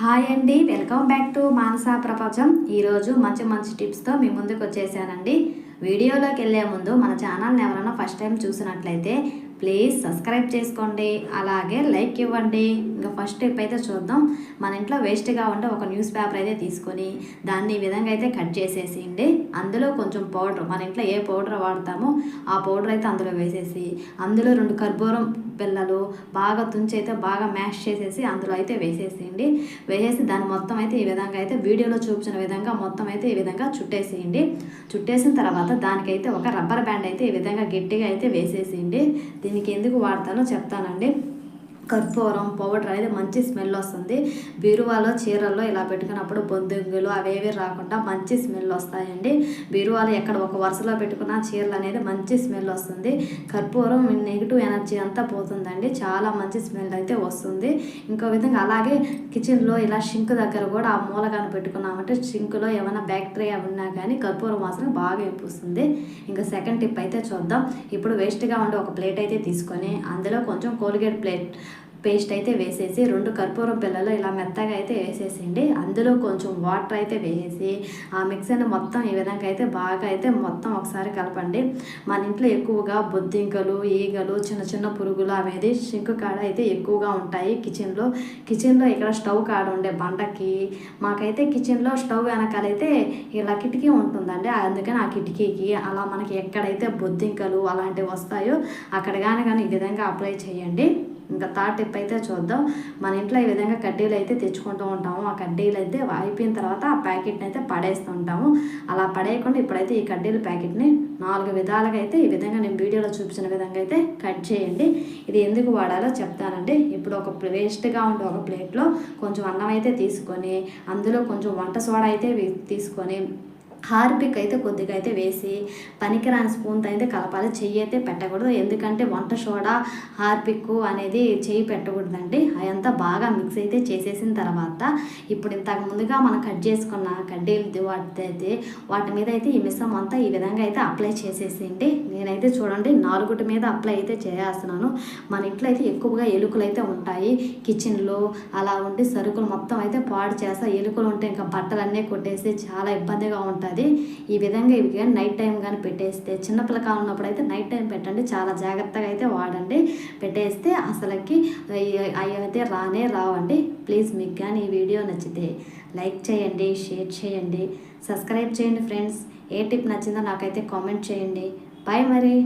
Hi అండి welcome back to Manasa ప్రపంచం. ఈరోజు మంచి మంచి టిప్స్తో మీ ముందుకు వచ్చేసానండి. వీడియోలోకి వెళ్ళే ముందు మన ఛానల్ని ఎవరైనా ఫస్ట్ టైం చూసినట్లయితే ప్లీజ్ సబ్స్క్రైబ్ చేసుకోండి. అలాగే లైక్ ఇవ్వండి. ఇంకా ఫస్ట్ టిప్ అయితే చూద్దాం. మన ఇంట్లో వేస్ట్గా ఉంటే ఒక న్యూస్ పేపర్ అయితే తీసుకొని దాన్ని ఈ విధంగా అయితే కట్ చేసేసేయండి. అందులో కొంచెం పౌడర్ మన ఇంట్లో ఏ పౌడర్ వాడతామో ఆ పౌడర్ అయితే అందులో వేసేసి అందులో రెండు కర్పూరం పిల్లలు బాగా తుంచి అయితే బాగా మ్యాష్ చేసేసి అందులో అయితే వేసేసేయండి. వేసేసి దాన్ని మొత్తం అయితే ఈ విధంగా అయితే వీడియోలో చూపించిన విధంగా మొత్తం అయితే ఈ విధంగా చుట్టేసేయండి. చుట్టేసిన తర్వాత దానికైతే ఒక రబ్బర్ బ్యాండ్ అయితే ఈ విధంగా గట్టిగా అయితే వేసేసేయండి. దీనికి ఎందుకు వాడతానో చెప్తానండి. కర్పూరం పౌడర్ అనేది మంచి స్మెల్ వస్తుంది. బీరువాలో చీరల్లో ఇలా పెట్టుకున్నప్పుడు బొద్దుంగులు అవేవి రాకుండా మంచి స్మెల్ వస్తాయండి. బీరువాలో ఎక్కడ ఒక వరుసలో పెట్టుకున్న చీరలు అనేది మంచి స్మెల్ వస్తుంది. కర్పూరం నెగిటివ్ ఎనర్జీ అంతా పోతుందండి. చాలా మంచి స్మెల్ అయితే వస్తుంది. ఇంకో విధంగా అలాగే కిచెన్లో ఇలా షింక్ దగ్గర కూడా ఆ మూలగాను పెట్టుకున్నామంటే షింక్లో ఏమైనా బ్యాక్టీరియా ఉన్నా కానీ కర్పూరం వాసన బాగా ఇంపుస్తుంది ఇంకా సెకండ్ టిప్ అయితే చూద్దాం. ఇప్పుడు వేస్ట్గా ఉండే ఒక ప్లేట్ అయితే తీసుకొని అందులో కొంచెం కోల్గేట్ ప్లేట్ పేస్ట్ అయితే వేసేసి రెండు కర్పూరం పిల్లలు ఇలా మెత్తగా అయితే వేసేసిండి అందులో కొంచెం వాటర్ అయితే వేసేసి ఆ మిక్సర్ని మొత్తం ఈ విధంగా అయితే బాగా అయితే మొత్తం ఒకసారి కలపండి. మన ఇంట్లో ఎక్కువగా బొద్దింకలు ఈగలు చిన్న చిన్న పురుగులు అనేది షింకు కాడ అయితే ఎక్కువగా ఉంటాయి కిచెన్లో. కిచెన్లో ఇక్కడ స్టవ్ కాడ ఉండే బండకి మాకైతే కిచెన్లో స్టవ్ వెనకాలైతే ఇలా కిటికీ ఉంటుందండి. అందుకని ఆ కిటికీకి అలా మనకి ఎక్కడైతే బొద్దింకలు అలాంటివి వస్తాయో అక్కడ కానీ కానీ ఈ విధంగా అప్లై చేయండి. ఇంకా థర్డ్ టిప్ అయితే చూద్దాం. మన ఇంట్లో ఈ విధంగా కడ్డీలు అయితే తెచ్చుకుంటూ ఉంటాము. ఆ కడ్డీలు అయితే అయిపోయిన తర్వాత ఆ ప్యాకెట్ని అయితే పడేస్తూ ఉంటాము. అలా పడేయకుండా ఇప్పుడైతే ఈ కడ్డీల ప్యాకెట్ని నాలుగు విధాలుగా అయితే ఈ విధంగా నేను వీడియోలో చూపించిన విధంగా అయితే కట్ చేయండి. ఇది ఎందుకు వాడాలో చెప్తానండి. ఇప్పుడు ఒక వేస్ట్గా ఉండే ఒక ప్లేట్లో కొంచెం అన్నం అయితే తీసుకొని అందులో కొంచెం వంట సోడా అయితే తీసుకొని హార్పిక్ అయితే కొద్దిగా అయితే వేసి పనికిరాని స్పూన్తో అయితే కలపాలి. చెయ్యి అయితే పెట్టకూడదు. ఎందుకంటే వంట సోడా హార్పిక్ అనేది చెయ్యి పెట్టకూడదండి. అదంతా బాగా మిక్స్ అయితే చేసేసిన తర్వాత ఇప్పుడు ఇంతకు ముందుగా మనం కట్ చేసుకున్న కడ్డీలు వాటి అయితే వాటి మీద అయితే ఈ మిశ్రమం అంతా ఈ విధంగా అయితే అప్లై చేసేసేయండి. నేనైతే చూడండి నాలుగుటి మీద అప్లై అయితే చేస్తున్నాను మన ఇంట్లో అయితే ఎక్కువగా ఎలుకలు అయితే ఉంటాయి. కిచెన్లో అలా ఉండి సరుకులు మొత్తం అయితే పాడు చేస్తా. ఎలుకలు ఉంటే ఇంకా బట్టలన్నీ కొట్టేసి చాలా ఇబ్బందిగా ఉంటాయి ఉంటుంది ఈ విధంగా ఇవి కానీ నైట్ టైం కానీ పెట్టేస్తే చిన్నపిల్లకాలం ఉన్నప్పుడు అయితే నైట్ టైం పెట్టండి. చాలా జాగ్రత్తగా అయితే వాడండి. పెట్టేస్తే అసలుకి అవి అయితే రానే రావండి. ప్లీజ్ మీకు కానీ ఈ వీడియో నచ్చితే లైక్ చేయండి షేర్ చేయండి. సబ్స్క్రైబ్ చేయండి ఫ్రెండ్స్. ఏ టిప్ నచ్చిందో నాకైతే కామెంట్ చేయండి. బాయ్ మరి.